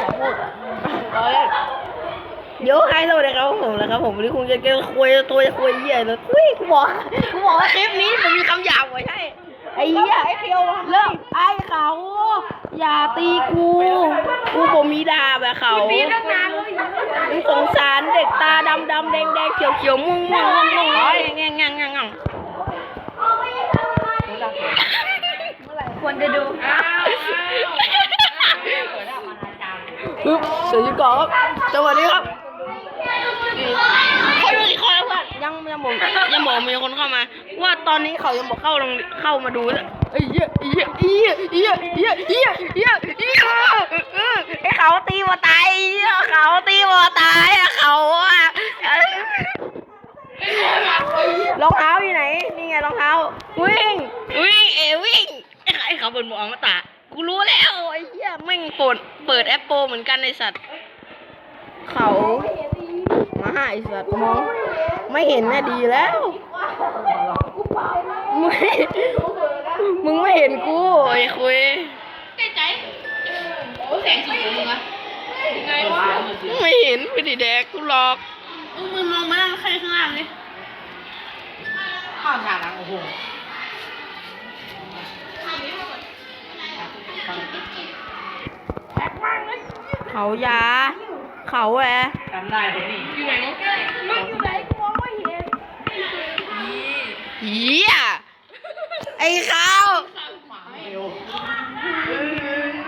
อย่าพูดร้อยเดี๋ยวใครสวัสดีครับผมนะครับผมวันนี้คุณจะเกี่ยวคุยตัวจะคุยเหี้ยเลยทุยกูบอกกูบอกว่าคลิปนี้มันมีคำหยาบไว้ใช่ไอ้เหี้ยไอ้เคียวเลิกไอ้เขาอย่าตีกูกูผมมีดาบแบบเขามีตั้งนานเลยมึงสงสารเด็กตาดำดำแดงแดงเขียวเขียวม่วงม่วงม่วงม่วงแง่งแง่งแง่งแง่งควรจะดู ปึ๊บเสียยุก่อนครับจังหวะนี้ครับเขาดูอีกคนแล้วเพื่อนยังยังบอกยังบอกมีคนเข้ามา ว่าตอนนี้เขายังบอกเข้าลงเข้ามาดูเลยไอ้เหี้ยอ้เหี้ยอ้เหี้ยอ้เหี้ยอ้เหี้ยไอ้เหี้ยไอเหี้ยไอ้เขาตีมาตายเขาตีมาตายเขาอะรองเท้าอยู่ไหนนี่ไงรองเท้าวิ่งวิ่งเอวิ่งไอ้เขาบนหมวกมาตา กูรู้แล้วไอ้เหี้ยแม่งเปิดเปิดแอปโปเหมือนกันไอ้สัตว์ เขามาไอ้สัตว์มองไม่เห็นน่ะดีแล้วมึงไม่มึงไม่เห็นกูไอ้คุยใจใจโอ้แสงสีของมึงอะยังไงวะไม่เห็นไม่ได้แดกกูหรอกมึงมองมาใครข้างล่างเลยข้าวชาลังโอ้โห เขายา เขาแหวะจำได้เลยนี่อยู่ไหนวะมึงอยู่ไหนกูมองไม่เห็นเฮียไอ้เขาเร็ว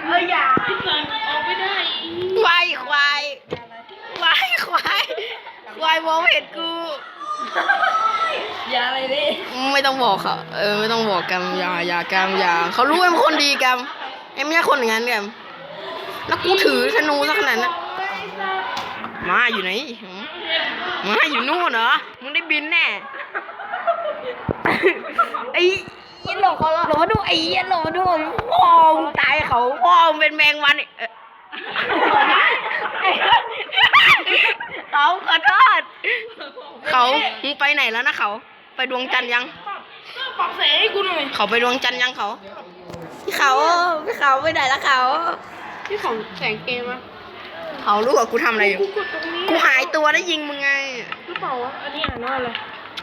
เอออย่าพี่เกินออกไม่ได้ควายควายควายควายควายมองไม่เห็นกูอย่าอะไรดิไม่ต้องบอกเขาเออไม่ต้องบอกกันอย่าอย่ากันอย่าเขารู้ว่าเป็นคนดีกันไอ้ไม่ใช่คนอย่างนั้นกัน แล้วกูถือธนูสักขนาดนั้นมาอยู่ไหน มาอยู่นู่นเหรอ มึงได้บินแน่ ไอ้เหี้ยหลอกเขาหลอกมาดูไอ้เหี้ยหลอกมาดูพ่อมึงตายเขาพ่อมึงเป็นแมงวันเนี่ยเออเขาขอโทษเขามึงไปไหนแล้วนะเขา ไปดวงจันทร์ยังปอกเสให้กูหน่อยเขาไปดวงจันทร์ยังเขาพี่เขาพี่เขาไปไหนแล้วเขา ที่ของแสงเกมอะเขารู้ว่ากูทำอะไรอยู่ กูกดตรงนี้กูหายตัวได้ยิงมึงไง หรือเปล่าวะอันนี้อ่านว่าอะไร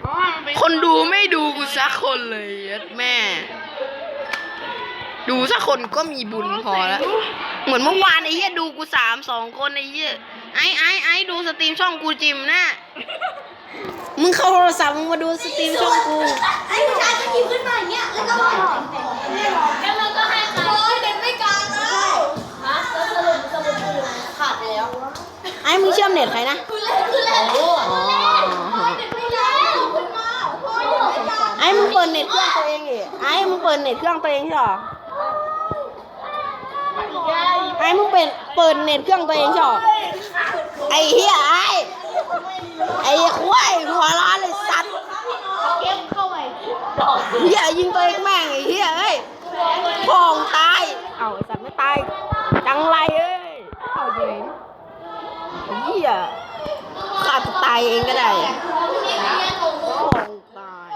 อ๋อมันเป็นคนดูไม่ดูกูสักคนเลยเย็ดแม่ ดูสักคนก็มีบุญพอแล้ว เหมือนเมื่อวานไอ้เหี้ยดูกูสามสองคนไอ้เหี้ยไอ้ไอ้ไอ้ดูสตรีมช่องกูจิมนะมึงเข้าโทรศัพท์มึงมาดูสตรีมช่องกู ไอ้ผู้ชายก็หยิบขึ้นมาอย่างเงี้ย แล้วก็แล้วมันก็ให้ใครโอ้ยเด็กไม่กลางเลยฮะแล้วสรุปสรุปคือขาดไปแล้ว ไอ้มึงเชื่อมเน็ตใครนะคือเล่นคือเล่นคือเล่นโอ้ยเด็กไม่กลางขึ้นมาโอ้ยเด็กไม่กลางไอ้มึงเปิดเน็ตเครื่องตัวเองดิไอ้มึงเปิดเน็ตเครื่องตัวเองใช่หรอไอ้มึงเป็นเปิดเน็ตเครื่องตัวเองใช่หรอไอ้เหี้ยไอ้ไอ้ควายหัวร้านเลยสัตว์เก็บเข้าไปเหี้ยยิงตัวเองแม่งไอ้เหี้ยเอ้ยพองตาย เอ้าไอ้สัตว์ไม่ตายจังไรเอ้ย ยฆ่าตัวตายเองก็ได้พองตาย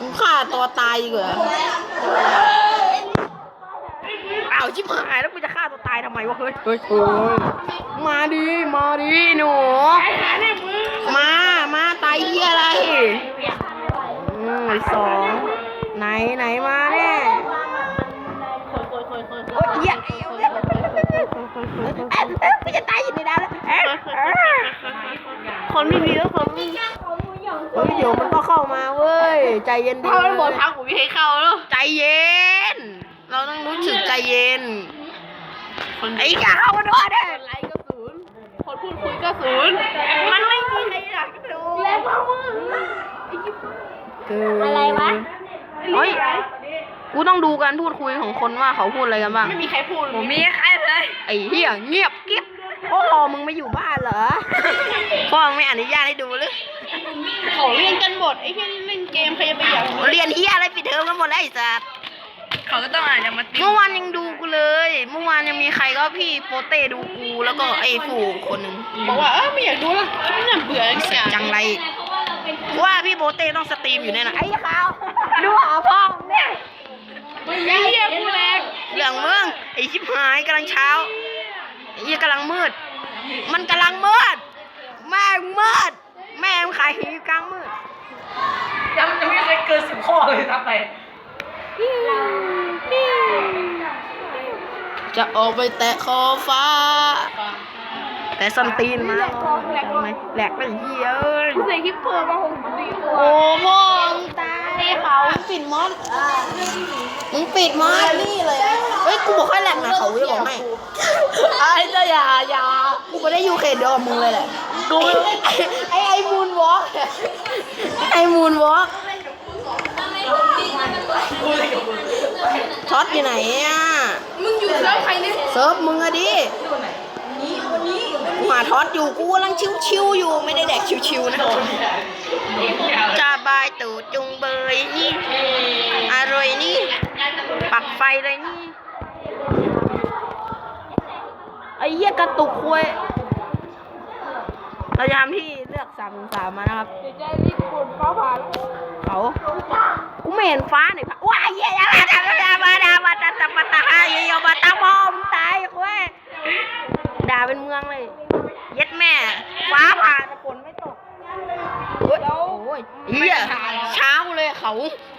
มึงฆ่าตัวตายดีกว่าอ้าวชิบหายแล้วกูจะฆ่าตัวตายทำไมวะเฮ้ยเฮ้ยเฮ้ยมาดิมาดิหนูมามาตายเหี้ยอะไรอืมสองไหนไหนมาแน่โอ้ยเหี้ยเอ้ยเอ้ยเอ้ยเอ้ยกูจะตายอยู่ในน้ำแล้วเอ้ยเอ้ย คนไม่มีแล้วคนไม่มีเฮ้ยเดี๋ยวมันก็เข้ามาเว้ย ใจเย็นดิถ้ามันหมดทางผมไม่ให้เข้าแล้วใจเย็น เราต้องรู้สึกใจเย็นไอ้กาเข้ามาด้วยเด้ไลค์ก็ศูนย์คนพูดคุยก็ศูนย์มันไม่มีใครอยากดูแรงมากมึงอะไรวะเฮ้ยกูต้องดูการพูดคุยของคนว่าเขาพูดอะไรกันบ้าง ไม่มีใครพูดผมมีใครเลย ไอ้เหี้ยเงียบกิ๊บ พ่อมึงไม่อยู่บ้านเหรอ พ่อมึงไม่อนุญาตให้ดูหรือเขาเรียนกันหมดไอ้แค่นี้เล่นเกมใครจะไปอยากเรียนเหี้ยอะไรปิดเทอมกันหมดแล้วไอ้สัสเขาก็ต้องอ่านอย่างมาติเมื่อวานยังดูกูเลย เมื่อวานยังมีใครก็พี่โปเต้ดูกูแล้วก็ไอ้ฟูคนหนึ่งบอกว่าเออไม่อยากดูแล้วไม่น่าเบื่อเลยเสียจังไรว่าพี่โปเต้ต้องสตรีมอยู่แน่นอนไอ้ขาวดูหาพ่อเนี่ยไม่เหี้ยกูแรงเรื่องมึงไอ้ชิบหายกำลังเช้าเหี้ยกำลังมืด มันกำลังมืด แม่งมืด แม่งขายหีอยู่กลางมืด ยังยังไม่เคยเกินสิบข้อเลยครับไปจะออกไปแตะขอบฟ้า แต่สันตีนมาแหลกไหมแหลกเลยเหี้ยเอ้ยเสียคลิปเปิดมาหกสี่ตัวโอ้พ่อมึงตาย เขาปิดมอสมึงปิดมอสนี่เลยเฮ้ยกูบอกให้แหลกนะเขาจะบอกให้ไอ้เจ้าอย่าอย่ากูไม่ได้อยู่เขตเดียวกับมึงเลยแหละกูไอ้ไอ้มูนวอล์กไอ้มูนวอล์กกูเลยกับมึงช็อตอยู่ไหนอะมึงอยู่เซิร์ฟใครเนี่ยเซิร์ฟมึงอะดิหมาท็อตอยู่กูกำลังชิวๆอยู่ไม่ได้แดกชิวๆนะโดนเนี่ยโดนเนี่ยจะ บายตูดจุงเบยนี่อร่อยนี่ ปักไฟเลยนี่ไอ้เหี้ยกระตุกควยเราจะทำที่เลือกสามสามมานะครับเดี๋ยวจะรีบกดฟ้าผ่าเขากูไม่เห็นฟ้าหน่อยค่ะว้ายเหี้ยอย่ามาทำอย่ามาด่ามาตาตามาตาฮาอย่ามาตาพ่อมึงตายควยด่าเป็นเมืองเลย เย็ดแม่ ฟ้าผ่าแต่ฝนไม่ตก โอ้ยโอ้ยเฮียเช้าเลยเขา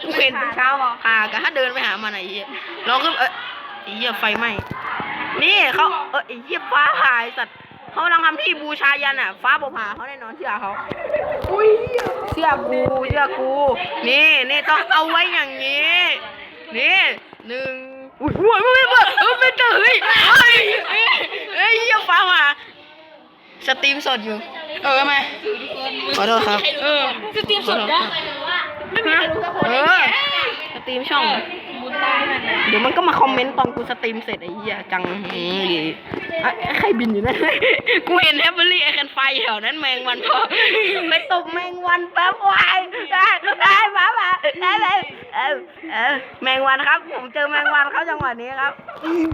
กู เห็นเป็นเช้าพากันถ้าเดินไปหามันไอ้เหี้ยลองขึ้นเออไอ้เหี้ยไฟไหม้นี่เขาเออไอ้เหี้ยฟ้าผ่าไอ้สัตว์เขากำลังทำที่บูชายันอะ ฟ้าบ่ผ่าเขาแน่นอนเชื่อเขาเชื่อกูเชื่อกู นี่นี่ต้องเอาไว้อย่างนี้ นี่หนึ่งอุ้ยอุ้ยไม่ไม่เออไม่เจอเฮ้ยเฮ้ยเฮ้ยเฮ้ยเหี้ยฟ้าผ่าสตรีมสดอยู่ เออไหมขอโทษครับ เออสตรีมสดได้ ไม่มีใครรู้สักคนเอเลยอสตรีมช่อง บุญตายมันนะเดี๋ยวมันก็มาคอมเมนต์ตอนกูสตรีมเสร็จไอ้เหี้ยจังอืมดีไอ้ไอ้ใครบินอยู่นั่น กูเห็นแฮปเปอรี่ไอ้คันไฟแถวนั้นแมงวันพอไปตบแมงวันแป๊บวายได้ได้มามาได้เลยเออเออแมงวันครับ ผมเจอแมงวันครับจังหวะนี้ครับ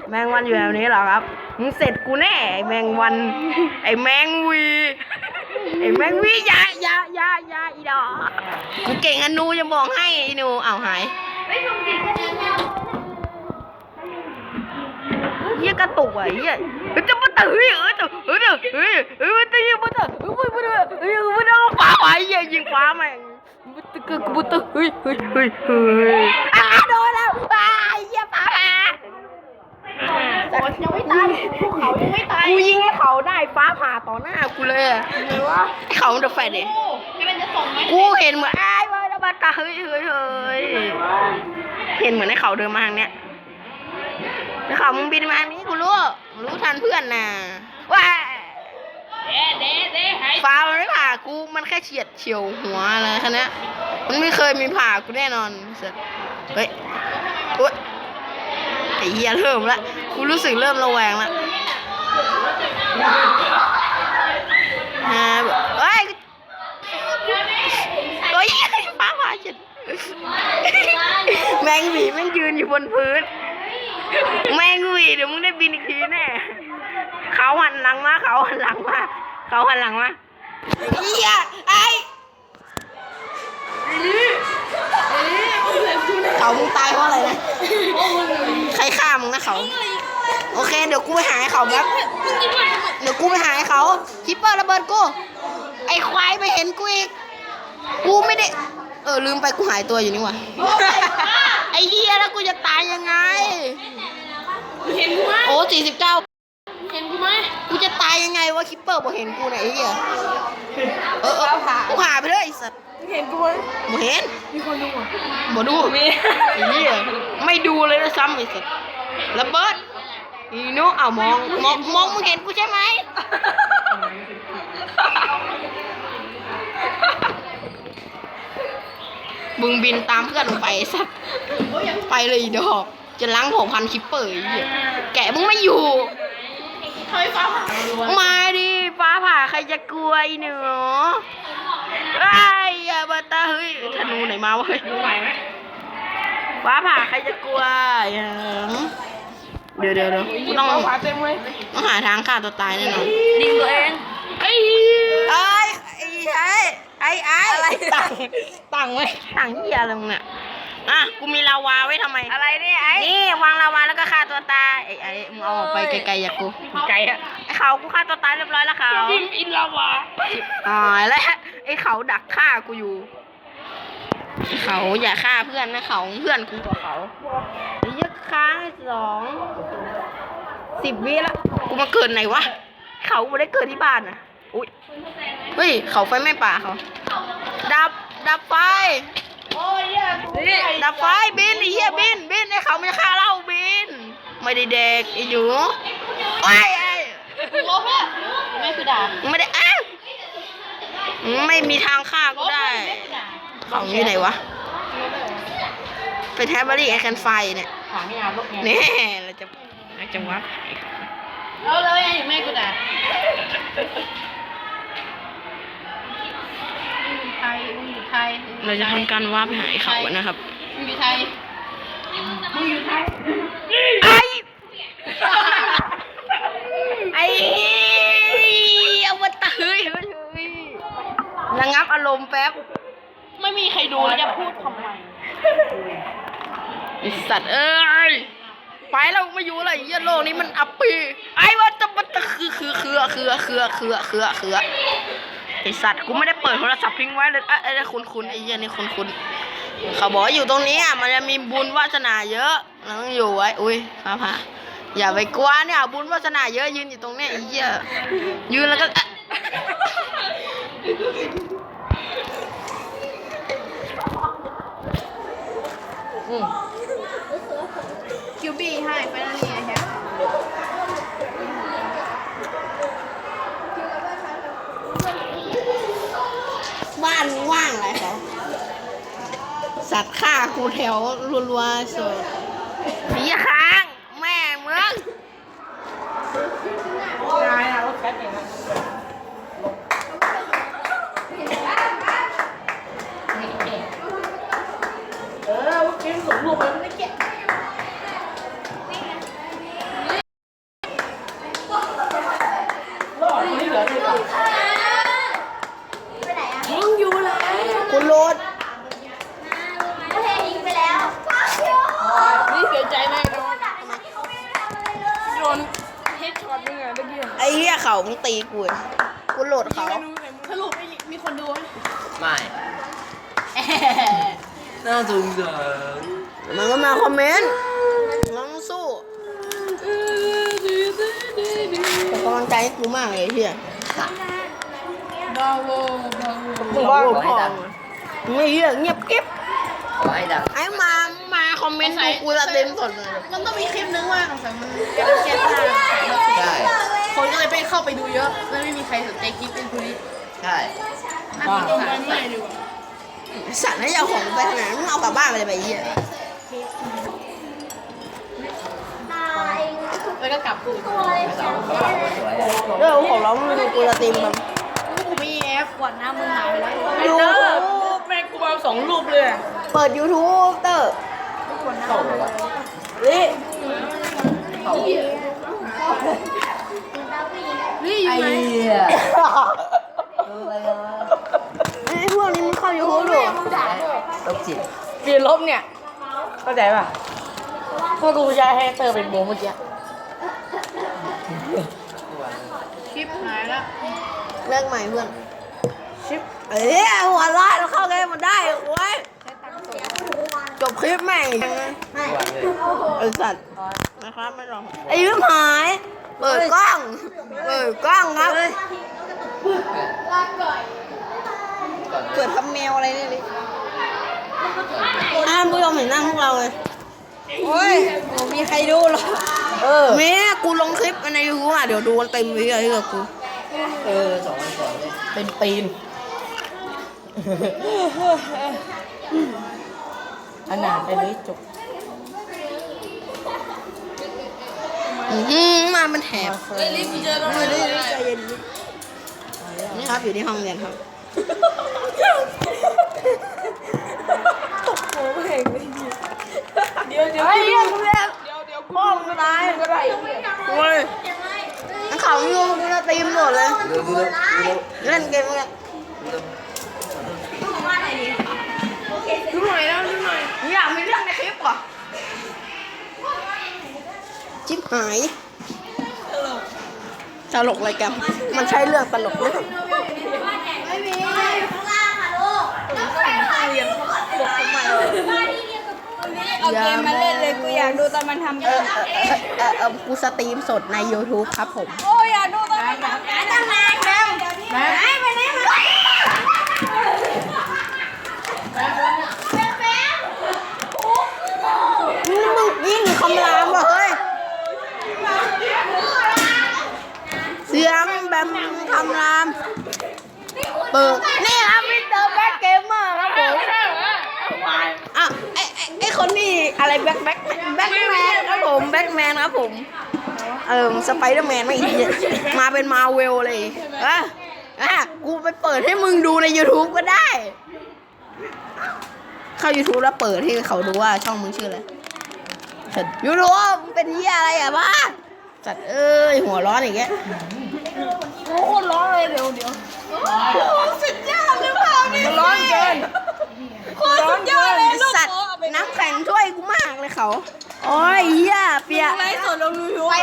แมงวันอยู่แบบนี้เหรอครับมึงเสร็จกูแน่ไอ้แมงวัน ไอ้แมงวี ไอ้แมงวีอยาอยาอยาอยาอีดอกกูเก่งอนูจะบอกให้อีนูเอาหายเฮียกระตุกอะเฮียเฮ้ยจะมาตื่นเฮ้ยเออจะเฮ้ยเฮ้ยเฮ้ยมันตื่นมันตื่นเฮ้ยมันตื่นเฮ้ยมันเอาฟ้าไปเฮียยิงฟ้าแม่งมันตื่นกูมันตื่นเฮ้ยเฮ้ยเฮ้ยเฮ้ยอ้าโดนแล้วอ้าเฮียฟ้าผ่า ยังไม่ตายพวกเขายังไม่ตายกูยิงให้เขาได้ฟ้าผ่าต่อหน้ากูเลยอะหรือว่าเขาเดอะแฟดดิจะเป็นจะส่งไหมกูเห็นเหมือนอ้ายว่าแล้วมาตาเฮ้ยเฮ้ยเฮ้ยเห็นเหมือนให้เขาเดินมาทางเนี้ยแล้วเขามึงบินมาทางนี้กูรู้รู้ทันเพื่อนน่ะว้าเด้เด้เด้หายฟ้ามันไม่ผ่ากูมันแค่เฉียดเฉียวหัวอะไรแค่นี้นมันไม่เคยมีผ่ากูแน่นอนเสร็จเฮ้ยอุ๊ยไอ้เหี้ยเริ่มละ กูรู้สึกเริ่มระแวงละฮะเฮ้ยโอ้ยฟ้าผ่าเฉียดแมงหวีแม่งยืนอยู่บนพื้น แมงหวีเดี๋ยวมึงได้บินอีกทีแน่เขาหันหลังมาเขาหันหลังมาเขาหันหลังมาเฮียไอ้เขามึงตายเพราะอะไรนะ ใครฆ่ามึงนะเขา โอเค เดี๋ยวกูไปหาให้เขาแป๊บเดี๋ยวกูไปหาให้เขาคิปเปอร์ระเบิดกูไอ้ควายไปเห็นกูอีกกูไม่ได้ เออลืมไปกูหายตัวอยู่นี่หว่าไอ้เฮียแล้วกูจะตายยังไงเห็นกูไหมโอ้สี่สิบเก้าเห็นกูไหมกูจะตายยังไงวะคิปเปอร์บอกเห็นกูเนี่ยไอ้เหี้ยเออเออกูผ่าไปเลยไอ้สัตว์เห็นกูไหมบ่เห็นมีคนดูอะบ่ดูไอ้เหี้ยไม่ดูเลยนะซ้ำไอ้สัตว์ระเบิด อีโนเอามองมองมองมึงเห็นกูใช่ไหมมึงบินตามเพื่อนมึงไปไอ้สัตว์ไปเลยอีดอก จะล้างผมพันคิปเปอร์ไอ้เหี้ยแกะมึงไม่อยู่เฮ้ยฟ้าผ่ารัวมาดิฟ้าผ่าใครจะกลัวไอ้หนูไอ้ยอย่ามาตาเฮ้ยธนูไหนมาวะเฮ้ยดูไหวไหมฟ้าผ่าใครจะกลัวอย่าง เดี๋ยวเดี๋ยวเดี๋ยวกูต้องฟ้าผ่าเต็มเลยต้องหาทางฆ่าตัวตายแน่นอนยิงตัวเองไอ้ไอ้ไอ้ไอ้ไอ้ไอ้อะไรตังตังไว้ตังเหี้ยอะไรมึงเนี่ยอะกูมีลาวาไว้ทำไม อะไรเนี่ยไอ้ นี่วางลาวาแล้วก็ฆ่าตัวตายไอ้ไอ้มึงเอาออกไปไกลๆอย่ากูไก่อะไอ้เขากูฆ่าตัวตายเรียบร้อยแล้วเขาพิมอินลาวาตายแล้วไอ้เขาดักฆ่ากูอยู่ไอ้เขาอย่าฆ่าเพื่อนนะเขาเพื่อนกูกว่าเขาไอ้เหี้ย ค้างสองสิบวิแล้วกูมาเกิดไหนวะ เขาไม่ได้เกิดที่บ้านนะอุ้ยเฮ้ย เขาไฟไหม้ป่าเขา ดับ ดับไฟ โอ้ยเนี่ยนี่ดับไฟบินไอ้เหี้ยบินบินไอ้เขาไม่ได้ฆ่าเราบิน ไม่ได้เด็กไอ้หนูไอ้ไอ้หัวเพื่อนไม่คือด่าไม่ได้อ้าวไม่มีทางฆ่ากูได้ ของอยู่ไหนวะ เป็นแทบเบอรี่ไอแคนไฟเนี่ย ถามไม่เอาลูกเนี่ยนี่เราจะเราจะวัดเอาเลยแม่กูด่าไทยมึงอยู่ไทยเราจะทำการวัดไปหาไอ้เขานะครับมึงอยู่ไทยมึงอยู่ไทยไอ้ไอ้เอามาตะเฮ้ยเฮ้ยเฮ้ยระงับอารมณ์แป๊บ ไม่มีใครดูแล้วจะพูดทำไม ไอสัตว์เอ้ยไปแล้วไม่อยู่เลยไอ้เหี้ยโลกนี้มันอับปีไอ้ว่าจะมันจะคือคือคือคือคือคือคือคือไอสัตว์กูไม่ได้เปิดโทรศัพท์ทิ้งไว้เลยอะไอ้คุณคุณไอ้เหี้ยนี่คุณคุณเขาบอกอยู่ตรงนี้อะมันจะมีบุญวาสนาเยอะเราต้องอยู่ไว้อุ้ยฟ้าผ่าอย่าไปกลัวเนี่ยบุญวาสนาเยอะยืนอยู่ตรงเนี้ยไอ้เหี้ยยืนแล้วก็อ่ะคิวบี้ให้ไปแล้วนี่ไงแฮะบ้านว่างอะไรเขาสัตว์ฆ่ากูแถวรัวๆสุดผีค้าง แม่เมืองนายนะรถแคทเองนะเออเกมส่งรูปไปไม่ได้แกะรอดคนที่เหลือด้วยกัน ไปไหนอะ มึงอยู่เลยคุณโรด ก็เทยิงไปแล้ว นี่เสียใจมากนะ เขาไม่ได้ทำอะไรเลย โดนเฮดช็อตด้วยไงเมื่อกี้ ไอ้ เหี้ยเขามึงตีกูอะกูโหลดเขา สรุปมีคนดูไหมไม่น่าสงสารมันก็มาคอมเมนต์เราต้องสู้เป็นกำลังใจให้กูมากเลยไอ้เหี้ยบาโวบาโวมึงว่ากูพองไม่เหี้ยเงียบกิ๊บขอให้ดังไอ้มา มาคอมเมนต์กูกูจะเต็มสดเลย มันต้องมีคลิปนึงว่าสงสัยมันแก้แก้ผ้าใช่ คนก็เลยไปเข้าไปดูเยอะแล้วไม่มีใครสนใจคลิปเป็นคนนี้ใช่น่าสงสารมากดีกว่าสัตว์ให้เอาของไปขนาดนั้นมึงเอากลับบ้านไปเลยไปไอ้เหี้ยตายแล้วก็กลับกูตัวอะไรเนี่ยเรื่องของเรามึงดูกูจะเต็มแบบกูมีแอปกวดน้ำมึงหายไปแล้วยูทูบแม่งกูเอาสองรูปเลยอะเปิด YouTube เตอร์กวดน้ำนี่ นี่อยู่ไหนไอ้พวกนี้มันเข้า YouTube ดูตกจิตเปลี่ยนลบเนี่ย เข้าใจป่ะเมื่อกูใช้ให้เตอร์เป็นโบเมื่อกี้คลิปหายแล้วเลิกใหม่เพื่อน ชิป เอ้ยหัวร้อนเราเข้าเกมมาได้โว้ยจบคลิปแม่งไอสัตว์นะครับไม่รอไอ้ยืมหาย เปิดกล้อง เปิดกล้องครับเปิดทำแมวอะไรเนี่ยเลยอ้ามผู้ชมเห็นหน้าพวกเราเลย โอ้ยไม่มีใครดูหรอกเออแม่กูลงคลิปในยูทูบอะเดี๋ยวดูกันเต็มเลยอะที่กับกู เออสองวันก่อนเลยเป็นปีน อันหนาไปเลยจบ อืมมาเป็นแถบเฮ้ยรีบเจอแล้วไม่ได้ใจเย็นนี่ครับอยู่ที่ห้องเรียนครับเดี๋ยวเดี๋ยวไอ้เหี้ยกูเรียนเดี๋ยวเดี๋ยวพ่อมึงตายก็ได้โอ้ยนักข่าวยูกูจะตีมหมดเลยเร็วเร็วเร็วเล่นเกมกันดูหน่อยแล้วดูหน่อยมึงอยากมีเรื่อง ชิบหาย ตลกอะไรกัน มันใช่เรื่องตลกหรือไม่มีข้างล่างค่ะลูกแล้วก็ไปหาเรียนบ้านที่เรียนกับกูเนี่ยเอาเกมมาเล่นเลยกูอยากดูตอนมันทำเออเออเออเออเออกูสตรีมสดใน YouTube ครับผม โอ้ยอยากดูตอนมันทำตั้งนานแม่แม่ไปไหนมา มึงยิ่งคำรามว่ะเฮ้ย เสียงแบบคำรามเปิดนี่ครับมิสเตอร์แบ็คเกมเมอร์ครับผมอะไอไอไอคนนี้อะไรแบ็คแบ็คแบ็คแมนครับผมแบ็คแมนครับผมเออสไปเดอร์แมนไม่อีกมาเป็นมาเวลเลยอะอะกูไปเปิดให้มึงดูใน YouTube ก็ได้ เข้า YouTube แล้วเปิดให้เขาดูว่าช่องมึงชื่ออะไรยูทูบมึงเป็นเหี้ยอะไรอะบ้าจัดเอ้ยหัวร้อนอย่างเงี้ย โอ้โหร้อนเลยเดี๋ยวเดี๋ยวสุดยอดหรือเปล่านี่ร้อนเกินโคตรสุดยอดเลยสัตว์น้ำแข็งช่วยกูมากเลยเขาโอ้ยเหี้ยเปียกไลฟ์สดลงยูทูบไป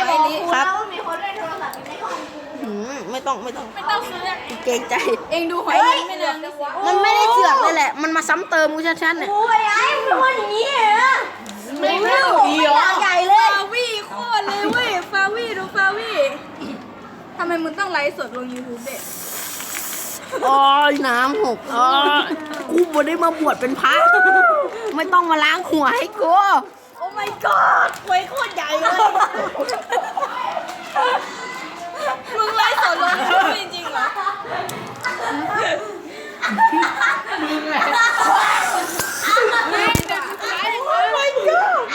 ครับมีคนเล่นโทรศัพท์อยู่ในห้องหืมไม่ต้องไม่ต้องไม่ต้องซื้อเกรงใจ เองดูหอยไม่นานมันไม่ได้เสือกเลยแหละ มันมาซ้ำเติมกูชัดๆเนี่ยโอ้ยไอ้มึงเป็นคนอย่างนี้เหรอไม่รู้ใหญ่เลย ฟาวี่โคตรเลยเว้ยฟาวี่ดูฟาวี่ ทำไมมึงต้องไลฟ์สดลงยูทูบเด็กโอ้ยน้ำหกอ๋อกูบ่ได้มาบวชเป็นพระไม่ต้องมาล้างหัวให้กูโอ้ my god หวยโคตรใหญ่เลย มึงไลฟ์สดลงยูทูบจริงๆเหรอ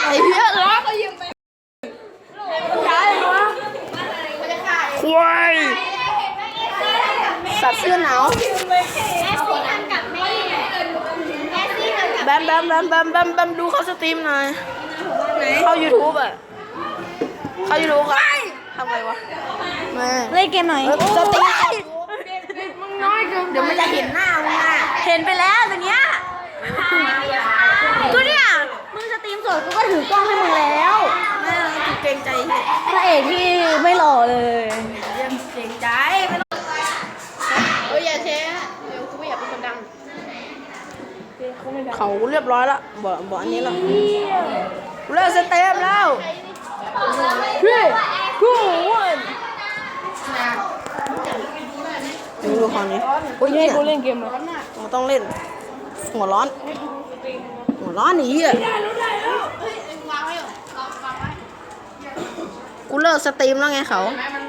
ไอ้เหี้ยเหรอควายสัตว์เสื้อหนาว แอสซี่ทำกับแม่แอสซี่ทำกับ แบ มแบมแบมแบมแบมแบมดูเขาสตรีมหน่อยเข้า YouTube อะเข้า YouTube ครับทำไมวะแม่เล่นเกมหน่อยสตรีมเดี๋ยวมันจะเห็นหน้ามึงอะเห็นไปแล้วตัวเนี้ยก็เนี่ยมึงสตรีมสดกูก็ถือกล้องให้มึงแล้วแม่กูเกรงใจพระเอกที่ไม่หล่อเลยเกรงใจไม่ต้อง เฮ้ยอย่าแชร์เดี๋ยวกูไม่อยากเป็นคนดัง เขาเรียบร้อยแล้วบอกบอกอันนี้แล้วเลิกสเตมแล้วเฮ้ยกูวันดูดูคราวนี้โอ้ยเนี่ยกูเล่นเกมมามันต้องเล่น หัวร้อน หัวร้อนหนีอะกูเลิกสตรีมแล้วไงเขามัน